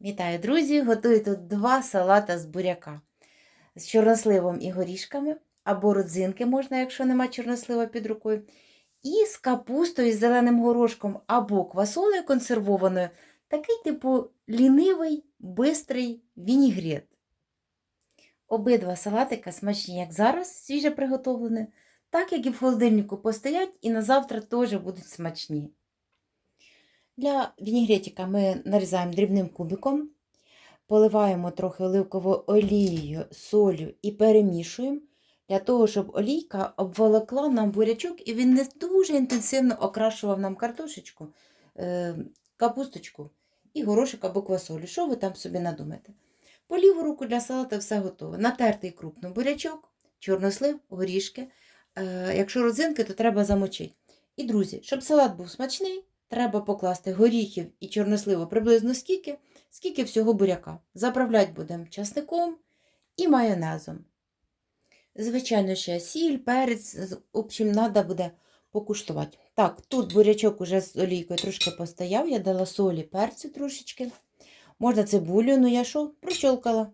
Вітаю, друзі! Готую тут два салата з буряка. З чорносливом і горішками, або родзинки можна, якщо нема чорнослива під рукою. І з капустою, з зеленим горошком або квасолею консервованою. Такий, типу, лінивий, бистрий вінігрет. Обидва салатика смачні, як зараз, свіже приготовлені, так як і в холодильнику постоять, і на завтра теж будуть смачні. Для вінігретика ми нарізаємо дрібним кубиком, поливаємо трохи оливковою олією, солью і перемішуємо для того, щоб олійка обволокла нам бурячок і він не дуже інтенсивно окрашував нам картошечку, е, капусточку і горошок або квасолю. Що ви там собі надумаєте? По ліву руку для салата все готове. Натертий крупно бурячок, чорнослив, горішки. Е, якщо родзинки, то треба замочити. І, друзі, щоб салат був смачний, треба покласти горіхів і чорносливу приблизно скільки, скільки всього буряка. Заправляти будемо часником і майонезом. Звичайно, ще сіль, перець, в общем, треба буде покуштувати. Так, тут бурячок уже з олійкою трошки постояв, я дала солі, перцю трошечки. Можна цибулю, ну я що, прощолкала.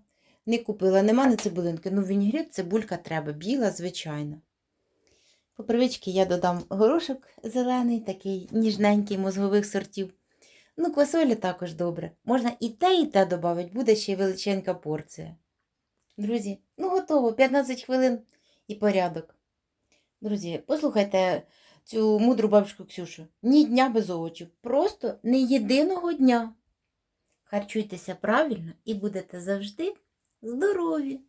Не купила, нема на цибулинки. Ну, вінігрет цибулька треба, біла, звичайно. По привичці я додам горошок зелений, такий ніжненький мозгових сортів. Ну, квасолі також добре. Можна і те, і те додати, буде ще й величенька порція. Друзі, ну готово, 15 хвилин і порядок. Друзі, послухайте цю мудру бабушку Ксюшу. Ні дня без овочів, просто не єдиного дня. Харчуйтеся правильно і будете завжди здорові.